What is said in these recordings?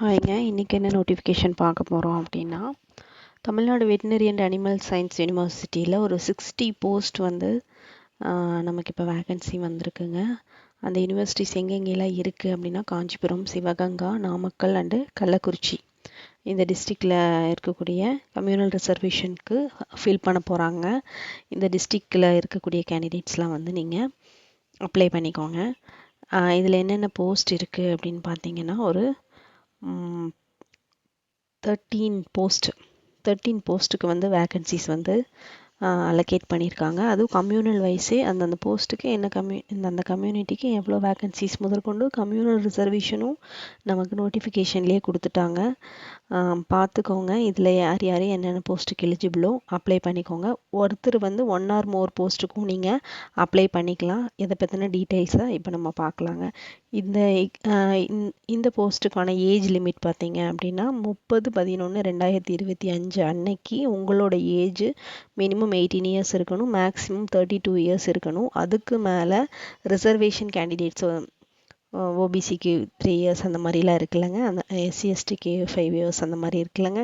ஹாய்ங்க. இன்றைக்கி என்ன நோட்டிஃபிகேஷன் பார்க்க போகிறோம் அப்படின்னா Tamil Nadu veterinary and animal science யூனிவர்சிட்டியில் ஒரு சிக்ஸ்டி போஸ்ட் வந்து நமக்கு இப்போ வேகன்சி வந்திருக்குங்க. அந்த யூனிவர்சிட்டிஸ் எங்கெங்கெல்லாம் இருக்குது அப்படின்னா காஞ்சிபுரம் சிவகங்கா நாமக்கல் அண்டு கள்ளக்குறிச்சி. இந்த டிஸ்ட்ரிக்டில் இருக்கக்கூடிய கம்யூனல் ரிசர்வேஷனுக்கு ஃபில் பண்ண போகிறாங்க இந்த டிஸ்ட்ரிக்டில் இருக்கக்கூடிய கேண்டிடேட்ஸ்லாம் வந்து நீங்கள் அப்ளை பண்ணிக்கோங்க. இதில் என்னென்ன போஸ்ட் இருக்குது அப்படின்னு பார்த்தீங்கன்னா ஒரு தேர்ட்டீன் போஸ்ட் தேர்ட்டீன் போஸ்ட்டுக்கு வந்து வேக்கன்சிஸ் வந்து அலோகேட் பண்ணியிருக்காங்க. அதுவும் கம்யூனல் வைஸே அந்தந்த போஸ்ட்டுக்கு என்ன கம்யூ அந்த கம்யூனிட்டிக்கு எவ்வளோ வேக்கன்சிஸ் முதற்கொண்டு கம்யூனல் ரிசர்வேஷனும் நமக்கு நோட்டிஃபிகேஷன்லேயே கொடுத்துட்டாங்க. பார்த்துக்கோங்க. இதில் யார் யார் என்னென்ன போஸ்ட்டுக்கு எலிஜிபிளோ அப்ளை பண்ணிக்கோங்க. ஒருத்தர் வந்து ஒன் ஆர் மோர் போஸ்ட்டுக்கும் நீங்கள் அப்ளை பண்ணிக்கலாம். இதை பற்றின டீட்டெயில்ஸை இப்போ நம்ம பார்க்கலாங்க. இந்த இந்த- போஸ்ட்டுக்கான ஏஜ் லிமிட் பார்த்தீங்க அப்படின்னா முப்பது பதினொன்று ரெண்டாயிரத்தி இருபத்தி அஞ்சு அன்னைக்கு உங்களோட ஏஜ் மினிமம் எயிட்டீன் இயர்ஸ் இருக்கணும் மேக்ஸிமம் தேர்ட்டி டூ இயர்ஸ் இருக்கணும். அதுக்கு மேலே ரிசர்வேஷன் கேண்டிடேட்ஸ் ஓபிசிக்கு த்ரீ இயர்ஸ் அந்த மாதிரிலாம் இருக்குல்லங்க. அந்த எஸ்சி எஸ்டிக்கு ஃபைவ் இயர்ஸ் அந்த மாதிரி இருக்குல்லங்க.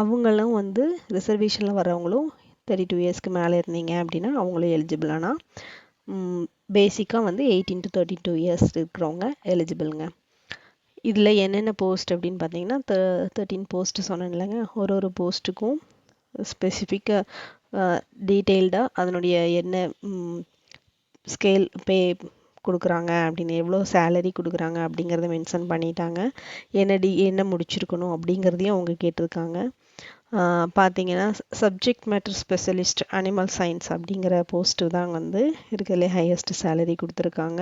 அவங்களும் வந்து ரிசர்வேஷனில் வரவங்களும் தேர்ட்டி டூ இயர்ஸ்க்கு மேலே இருந்தீங்க அப்படின்னா அவங்களும் எலிஜிபிளானா பேசிக்காக வந்து eighteen to thirty two years இருக்கிறவங்க எலிஜிபிளுங்க இதில் என்னென்ன போஸ்ட் அப்படின்னு பார்த்தீங்கன்னா தேர்ட்டீன் போஸ்ட்டு சொன்னேன் இல்லைங்க. ஒரு ஒரு போஸ்ட்டுக்கும் ஸ்பெசிஃபிக்காக டீட்டெயில்டாக அதனுடைய என்ன ஸ்கேல் பே கொடுக்குறாங்க அப்படின்னு எவ்வளோ சேலரி கொடுக்குறாங்க அப்படிங்கிறத மென்ஷன் பண்ணிட்டாங்க. என்ன டி என்ன முடிச்சிருக்கணும் அப்படிங்கிறதையும் அவங்க கேட்டிருக்காங்க. பார்த்தீங்கன்னா subject matter specialist animal science அப்படிங்கிற போஸ்ட்டு தான் வந்து இருக்கிறதுலே ஹையஸ்ட் சேலரி கொடுத்துருக்காங்க.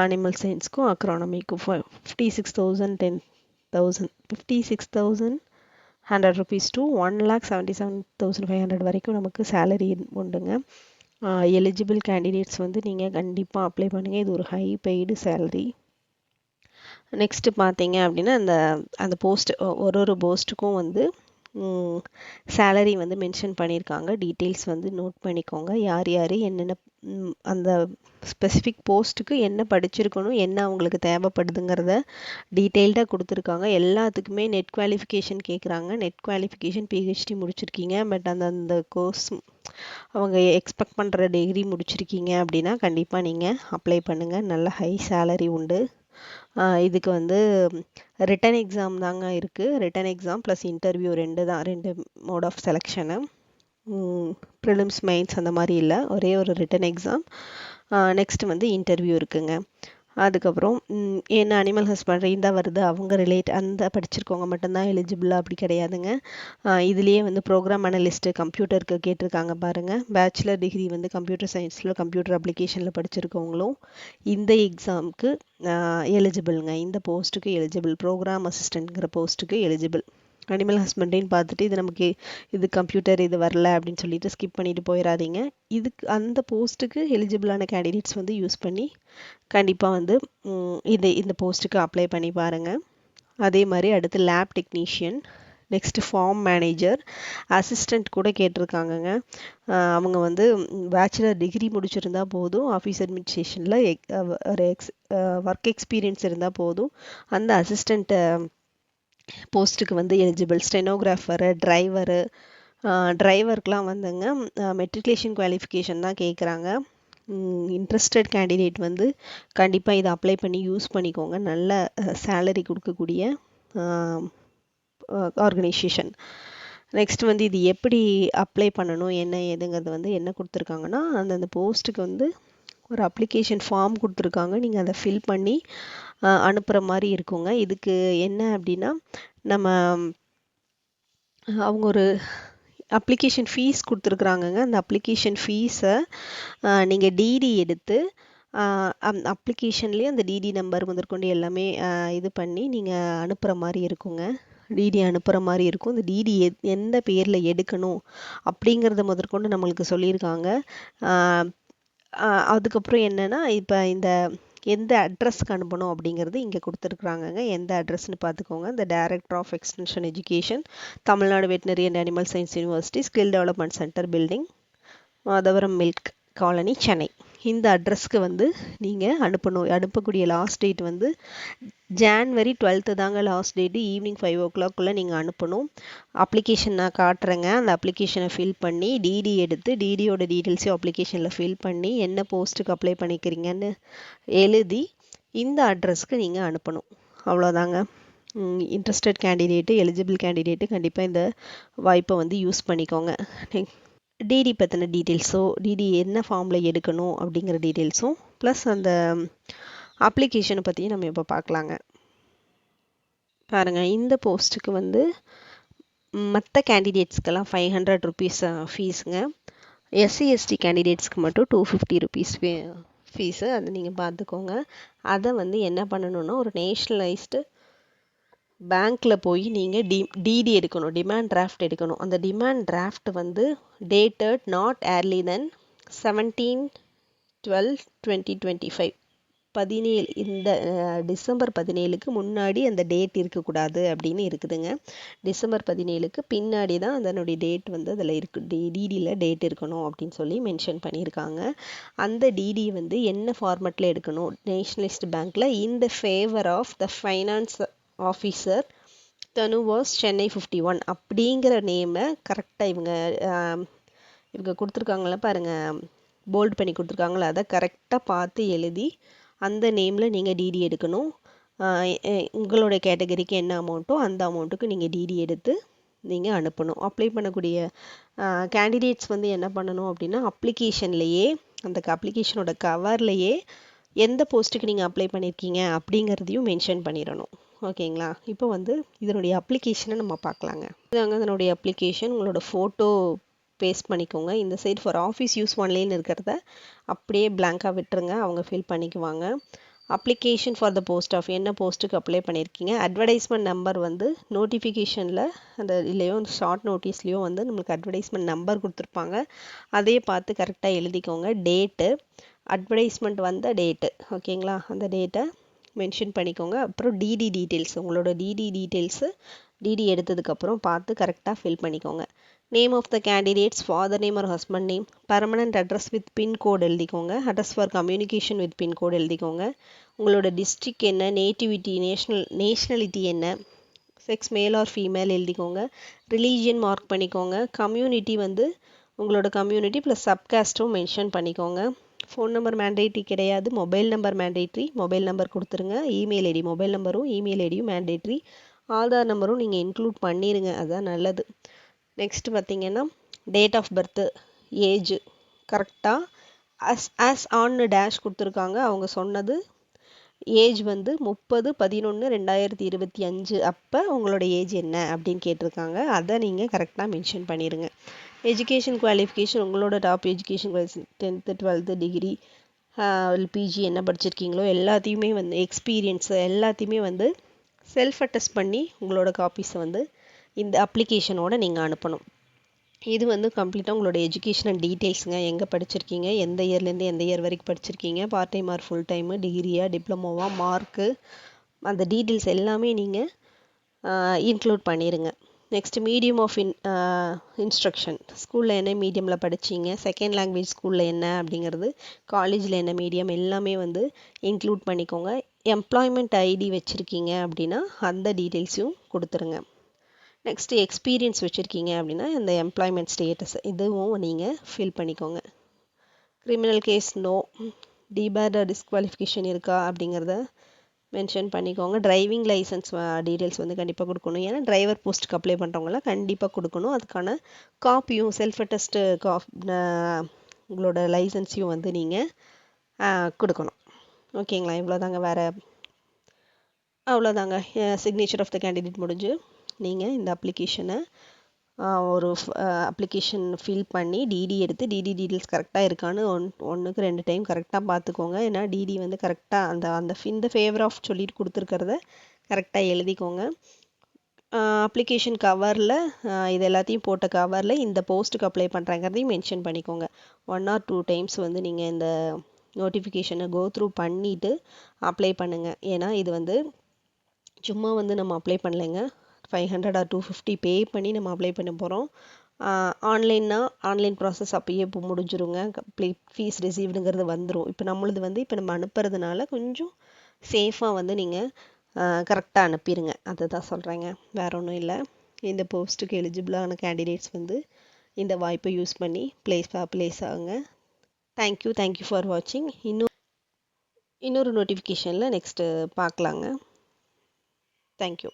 அனிமல் சயின்ஸ்க்கும் அக்ரானமிக்கும் fifty six thousand ten thousand fifty six thousand hundred rupees to one lakh seventy seven thousand five hundred வரைக்கும் நமக்கு சேலரி உண்டுங்க. எலிஜிபிள் கேண்டிடேட்ஸ் வந்து நீங்கள் கண்டிப்பாக அப்ளை பண்ணுங்கள் இது ஒரு ஹை பெய்டு சேலரி நெக்ஸ்ட்டு பார்த்தீங்க அப்படின்னா அந்த அந்த போஸ்ட் ஒரு ஒரு போஸ்ட்டுக்கும் வந்து சேலரி வந்து மென்ஷன் பண்ணியிருக்காங்க டீட்டெயில்ஸ் வந்து நோட் பண்ணிக்கோங்க. யார் யார் என்னென்ன அந்த ஸ்பெசிஃபிக் போஸ்ட்டுக்கு என்ன படிச்சிருக்கணும் என்ன அவங்களுக்கு தேவைப்படுதுங்கிறத டீட்டெயில்டாக கொடுத்துருக்காங்க. எல்லாத்துக்குமே நெட் குவாலிஃபிகேஷன் கேட்குறாங்க நெட் குவாலிஃபிகேஷன் பிஹெச்டி முடிச்சிருக்கீங்க. பட் அந்த அந்த கோர்ஸ் அவங்க எக்ஸ்பெக்ட் பண்ணுற டிகிரி முடிச்சிருக்கீங்க அப்படின்னா கண்டிப்பாக நீங்கள் அப்ளை பண்ணுங்கள் நல்ல ஹை சேலரி உண்டு. இதுக்கு வந்து ரிட்டன் எக்ஸாம் தாங்க இருக்குது ரிட்டன் எக்ஸாம் ப்ளஸ் இன்டர்வியூ ரெண்டு தான். ரெண்டு mode of selection prelims mains அந்த மாதிரி இல்லை. ஒரே ஒரு ரிட்டன் எக்ஸாம் நெக்ஸ்ட் வந்து இன்டர்வியூ இருக்குங்க. அதுக்கப்புறம் ம், என்ன அனிமல் ஹஸ்பண்ட்ரி தான் வருது அவங்க ரிலேட் அந்த படிச்சிருக்கவங்க மட்டும்தான் எலிஜிபிளாக அப்படி கிடையாதுங்க. இதுலேயே வந்து ப்ரோக்ராம் அனலிஸ்ட்டு கம்ப்யூட்டருக்கு கேட்டிருக்காங்க பாருங்கள் பேச்சுலர் டிகிரி வந்து கம்ப்யூட்டர் சயின்ஸில் கம்ப்யூட்டர் அப்ளிகேஷனில் படிச்சிருக்கவங்களும் இந்த எக்ஸாமுக்கு எலிஜிபிள்ங்க இந்த போஸ்ட்டுக்கு எலிஜிபிள் ப்ரோக்ராம் அசிஸ்டண்ட்டுங்கிற போஸ்ட்டுக்கு எலிஜிபிள் அனிமல் ஹஸ்பண்ட்ரின்னு பார்த்துட்டு இது நமக்கு இது கம்ப்யூட்டர் இது வரல அப்படின்னு சொல்லிட்டு ஸ்கிப் பண்ணிட்டு போயிடாதீங்க இதுக்கு அந்த போஸ்ட்டுக்கு எலிஜிபிளான கேண்டிடேட்ஸ் வந்து யூஸ் பண்ணி கண்டிப்பாக வந்து இது இந்த போஸ்ட்டுக்கு அப்ளை பண்ணி பாருங்க. அதே மாதிரி அடுத்து lab technician next farm manager assistant கூட கேட்டிருக்காங்கங்க. அவங்க வந்து பேச்சுலர் டிகிரி முடிச்சிருந்தா போதும் ஆஃபீஸ் அட்மினிஸ்ட்ரேஷனில் ஒரு எக்ஸ் ஒர்க் எக்ஸ்பீரியன்ஸ் இருந்தால் போதும். அந்த அசிஸ்டண்ட்டை போஸ்ட்டுக்கு வந்து எலிஜிபிள் ஸ்டெனோகிராஃபரு டிரைவரு டிரைவருக்கெலாம் வந்துங்க மெட்ரிகுலேஷன் குவாலிஃபிகேஷன் தான் கேட்குறாங்க இன்ட்ரெஸ்டட் கேண்டிடேட் வந்து கண்டிப்பாக இதை அப்ளை பண்ணி யூஸ் பண்ணிக்கோங்க. நல்ல சேலரி கொடுக்கக்கூடிய ஆர்கனைசேஷன் நெக்ஸ்ட் வந்து இது எப்படி அப்ளை பண்ணணும் என்ன ஏதுங்கிறது வந்து என்ன கொடுத்துருக்காங்கன்னா அந்தந்த போஸ்ட்டுக்கு வந்து ஒரு அப்ளிகேஷன் ஃபார்ம் கொடுத்துருக்காங்க. நீங்கள் அதை ஃபில் பண்ணி அனுப்புகிற மாதிரி இருக்குங்க. இதுக்கு என்ன அப்படின்னா நம்ம அவங்க ஒரு அப்ளிகேஷன் ஃபீஸ் கொடுத்துருக்குறாங்கங்க. அந்த அப்ளிகேஷன் ஃபீஸை நீங்கள் டிடி எடுத்து அந்த அப்ளிகேஷன்லேயே அந்த டிடி நம்பர் முதற்கொண்டு எல்லாமே இது பண்ணி நீங்கள் அனுப்புகிற மாதிரி இருக்குங்க. டிடி அனுப்புகிற மாதிரி இருக்கும். இந்த டிடி எந்த பேரில் எடுக்கணும் அப்படிங்கிறத முதற்கொண்டு நம்மளுக்கு சொல்லியிருக்காங்க. அதுக்கப்புறம் என்னென்னா இப்போ இந்த எந்த அட்ரஸ்க்கு அனுப்பணும் அப்படிங்கிறது இங்கே கொடுத்துருக்குறாங்கங்க. எந்த அட்ரஸ்னு பார்த்துக்கோங்க இந்த director of extension education Tamil Nadu veterinary and animal science university skill development centre building Madhavaram milk colony Chennai இந்த அட்ரஸ்க்கு வந்து நீங்கள் அனுப்பணும். அனுப்பக்கூடிய லாஸ்ட் டேட் வந்து ஜான்வரி டுவெல்த்து தாங்க லாஸ்ட் டேட்டு ஈவினிங் ஃபைவ் ஓ கிளாக்குள்ளே நீங்கள் அனுப்பணும். அப்ளிகேஷன் நான் காட்டுறேங்க. அந்த அப்ளிகேஷனை ஃபில் பண்ணி டிடி எடுத்து டிடியோட டீட்டெயில்ஸையும் அப்ளிகேஷனில் ஃபில் பண்ணி என்ன போஸ்ட்டுக்கு அப்ளை பண்ணிக்கிறீங்கன்னு எழுதி இந்த அட்ரஸ்க்கு நீங்கள் அனுப்பணும். அவ்வளோதாங்க இன்ட்ரெஸ்டட் கேண்டிடேட்டு எலிஜிபிள் கேண்டிடேட்டு கண்டிப்பாக இந்த வாய்ப்பை வந்து யூஸ் பண்ணிக்கோங்க. டிடி பற்றின டீட்டெயில்ஸோ டிடி என்ன ஃபார்மில் எடுக்கணும் அப்படிங்கிற டீட்டெயில்ஸும் ப்ளஸ் அந்த அப்ளிகேஷனை பற்றியும் நம்ம இப்போ பார்க்கலாங்க பாருங்கள் இந்த போஸ்ட்டுக்கு வந்து மற்ற கேண்டிடேட்ஸ்க்கெல்லாம் ஃபைவ் ஹண்ட்ரட் ருபீஸ் ஃபீஸுங்க எஸ்சி எஸ்டி கேண்டிடேட்ஸ்க்கு மட்டும் டூ ஃபிஃப்டி ருபீஸ் ஃபீஸு அதை நீங்கள் பார்த்துக்கோங்க அதை வந்து என்ன பண்ணணுன்னா ஒரு நேஷ்னலைஸ்டு பேங்க்கில் போய் நீங்கள் டி டிடி எடுக்கணும் டிமாண்ட் டிராஃப்ட் எடுக்கணும். அந்த டிமாண்ட் டிராஃப்ட் வந்து dated not early then seventeen twelve twenty twenty five பதினேழு இந்த டிசம்பர் பதினேழுக்கு முன்னாடி அந்த டேட் இருக்கக்கூடாது அப்படின்னு இருக்குதுங்க. டிசம்பர் பதினேழுக்கு பின்னாடி தான் அதனுடைய டேட் வந்து அதில் இருக்கு. டி டிடியில் டேட் இருக்கணும் அப்படின்னு சொல்லி மென்ஷன் பண்ணியிருக்காங்க. அந்த டிடி வந்து என்ன ஃபார்மெட்டில் எடுக்கணும்? நேஷ்னலிஸ்ட் பேங்க்கில் in the favour of the finance officer TANUVAS Chennai fifty one அப்படிங்கிற நேமை கரெக்டாக இவங்க இவங்க கொடுத்துருக்காங்கள பாருங்கள் போல்ட் பண்ணி கொடுத்துருக்காங்கள அதை கரெக்டாக பார்த்து எழுதி அந்த நேமில் நீங்கள் டிடி எடுக்கணும். உங்களோட கேட்டகரிக்கு என்ன அமௌண்ட்டோ அந்த அமௌண்ட்டுக்கு நீங்கள் டிடி எடுத்து நீங்கள் அனுப்பணும். அப்ளை பண்ணக்கூடிய கேண்டிடேட்ஸ் வந்து என்ன பண்ணணும் அப்படின்னா அப்ளிகேஷன்லேயே அந்த அப்ளிகேஷனோட கவர்லேயே எந்த போஸ்ட்டுக்கு நீங்கள் அப்ளை பண்ணியிருக்கீங்க அப்படிங்கிறதையும் மென்ஷன் பண்ணிடணும். ஓகேங்களா? இப்போ வந்து இதனுடைய அப்ளிகேஷனை நம்ம பார்க்கலாங்க. இதாங்க இதனுடைய அப்ளிகேஷன் உங்களோட ஃபோட்டோ பேஸ்ட் பண்ணிக்கோங்க. இந்த சைடு ஃபார் ஆஃபீஸ் யூஸ் ஒன்லேன்னு இருக்கிறத அப்படியே பிளாங்காக விட்டுருங்க. அவங்க ஃபில் பண்ணிக்குவாங்க. Application for the post of என்ன போஸ்ட்டுக்கு அப்ளை பண்ணியிருக்கீங்க அட்வர்டைஸ்மெண்ட் நம்பர் வந்து நோட்டிஃபிகேஷனில் அந்த இல்லையோ ஷார்ட் நோட்டீஸ்லேயோ வந்து நம்மளுக்கு அட்வர்டைஸ்மெண்ட் நம்பர் கொடுத்துருப்பாங்க. அதையே பார்த்து கரெக்டாக எழுதிக்கோங்க. டேட்டு அட்வர்டைஸ்மெண்ட் வந்த டேட்டு ஓகேங்களா? அந்த டேட்டை மென்ஷன் பண்ணிக்கோங்க. அப்புறம் டிடி டீட்டெயில்ஸ் உங்களோட டிடி டீட்டெயில்ஸு டிடி எடுத்ததுக்கப்புறம் பார்த்து கரெக்டாக ஃபில் பண்ணிக்கோங்க. Name of the candidates father name or husband name permanent address with pin code எழுதிக்கோங்க. Address for communication with pin code எழுதிக்கோங்க. உங்களோட டிஸ்ட்ரிக் என்ன நேட்டிவிட்டி நேஷ்னல் நேஷ்னலிட்டி என்ன செக்ஸ் மேல் ஆர் ஃபீமேல் எழுதிக்கோங்க. ரிலீஜியன் மார்க் பண்ணிக்கோங்க. Community வந்து உங்களோட community plus சப்காஸ்ட்டும் மென்ஷன் பண்ணிக்கோங்க. ஃபோன் நம்பர் மேண்டேட்ரி கிடையாது. Mobile number mandatory mobile number கொடுத்துருங்க. இமெயில் ஐடி மொபைல் நம்பரும் இமெயில் ஐடியும் மேண்டேட்ரி ஆதார் நம்பரும் நீங்கள் இன்க்ளூட் பண்ணிடுங்க அதுதான் நல்லது. நெக்ஸ்ட் பார்த்தீங்கன்னா டேட் ஆஃப் பர்த்து ஏஜ் கரெக்டாக அஸ் ஆஸ் ஆன் டேஷ் கொடுத்துருக்காங்க. அவங்க சொன்னது ஏஜ் வந்து முப்பது பதினொன்று ரெண்டாயிரத்தி இருபத்தி அஞ்சு. அப்போ உங்களோட ஏஜ் என்ன அப்படின்னு கேட்டிருக்காங்க. அதை நீங்கள் கரெக்டாக மென்ஷன் பண்ணிடுங்க எஜுகேஷன் குவாலிஃபிகேஷன் உங்களோட top education tenth twelfth degree PG என்ன படிச்சிருக்கீங்களோ எல்லாத்தையுமே வந்து எக்ஸ்பீரியன்ஸு எல்லாத்தையுமே வந்து செல்ஃப் அட்டஸ்ட் பண்ணி உங்களோட காப்பீஸை வந்து இந்த அப்ளிகேஷனோட நீங்கள் அனுப்பணும். இது வந்து கம்ப்ளீட்டாக உங்களோட எஜுகேஷனல் டீட்டெயில்ஸுங்க எங்கே படிச்சிருக்கீங்க எந்த இயர்லேருந்து எந்த இயர் வரைக்கும் படிச்சிருக்கீங்க part time or full time டிகிரியா டிப்ளமோவா மார்க்கு அந்த டீட்டெயில்ஸ் எல்லாமே நீங்கள் இன்க்ளூட் பண்ணிடுங்க next medium of in instruction ஸ்கூலில் என்ன மீடியமில் படிச்சீங்க? செகண்ட் லாங்குவேஜ் ஸ்கூலில் என்ன அப்படிங்கிறது காலேஜில் என்ன மீடியம் எல்லாமே வந்து இன்க்ளூட் பண்ணிக்கோங்க. எம்ப்ளாய்மெண்ட் ஐடி வச்சுருக்கீங்க அப்படின்னா அந்த டீட்டெயில்ஸையும் கொடுத்துருங்க. நெக்ஸ்ட்டு எக்ஸ்பீரியன்ஸ் வச்சுருக்கீங்க அப்படின்னா இந்த எம்ப்ளாய்மெண்ட் ஸ்டேட்டஸ் இதுவும் நீங்கள் ஃபில் பண்ணிக்கோங்க. Criminal case no debarred disqualification இருக்கா அப்படிங்கிறத மென்ஷன் பண்ணிக்கோங்க. டிரைவிங் லைசன்ஸ் டீட்டெயில்ஸ் வந்து கண்டிப்பாக கொடுக்கணும். ஏன்னா டிரைவர் போஸ்ட்டுக்கு அப்ளை பண்ணுறவங்களாம் கண்டிப்பாக கொடுக்கணும். அதுக்கான காப்பியும் செல்ஃப் அட்டஸ்ட்டு காப் உங்களோட லைசன்ஸையும் வந்து நீங்கள் கொடுக்கணும். ஓகேங்களா? இவ்வளோதாங்க வேறு அவ்வளோதாங்க சிக்னேச்சர் ஆஃப் த கேண்டிடேட் முடிஞ்சு நீங்கள் இந்த அப்ளிகேஷனை ஒரு அப்ளிகேஷன் ஃபில் பண்ணி டிடி எடுத்து டிடி டீட்டெயில்ஸ் கரெக்டாக இருக்கான்னு ஒன் ஒன்றுக்கு ரெண்டு டைம் கரெக்டாக பார்த்துக்கோங்க ஏன்னா டிடி வந்து கரெக்டாக அந்த அந்த இந்த ஃபேவர் ஆஃப் சொல்லிட்டு கொடுத்துருக்கிறத கரெக்டாக எழுதிக்கோங்க. அப்ளிகேஷன் கவரில் இது எல்லாத்தையும் போட்ட கவரில் இந்த போஸ்ட்டுக்கு அப்ளை பண்ணுறேங்கிறதையும் மென்ஷன் பண்ணிக்கோங்க. ஒன் ஆர் டூ டைம்ஸ் வந்து நீங்கள் இந்த நோட்டிஃபிகேஷனை கோ த்ரூ பண்ணிவிட்டு அப்ளை பண்ணுங்கள் ஏன்னா இது வந்து சும்மா வந்து நம்ம apply பண்ணலைங்க. Five hundred or two fifty pay பண்ணி நம்ம அப்ளை பண்ண போகிறோம் ஆன்லைன்னா ஆன்லைன் ப்ராசஸ் அப்பயே இப்போ முடிஞ்சிருங்க. கம்ப்ளீட் ஃபீஸ் ரிசீவ்டுங்கிறது வந்துடும் இப்போ நம்மளது வந்து இப்போ நம்ம அனுப்புறதுனால கொஞ்சம் சேஃபாக வந்து நீங்கள் கரெக்டாக அனுப்பிடுங்க அதை தான் சொல்கிறேங்க வேற ஒன்றும் இல்லை. இந்த போஸ்ட்டுக்கு எலிஜிபிளான கேண்டிடேட்ஸ் வந்து இந்த வாய்ப்பை யூஸ் பண்ணி ப்ளேஸ் ப்ளேஸ் ஆகுங்க. Thank you thank you for வாட்சிங் இன்னும் இன்னொரு நோட்டிஃபிகேஷனில் நெக்ஸ்ட்டு பார்க்கலாங்க தேங்க்யூ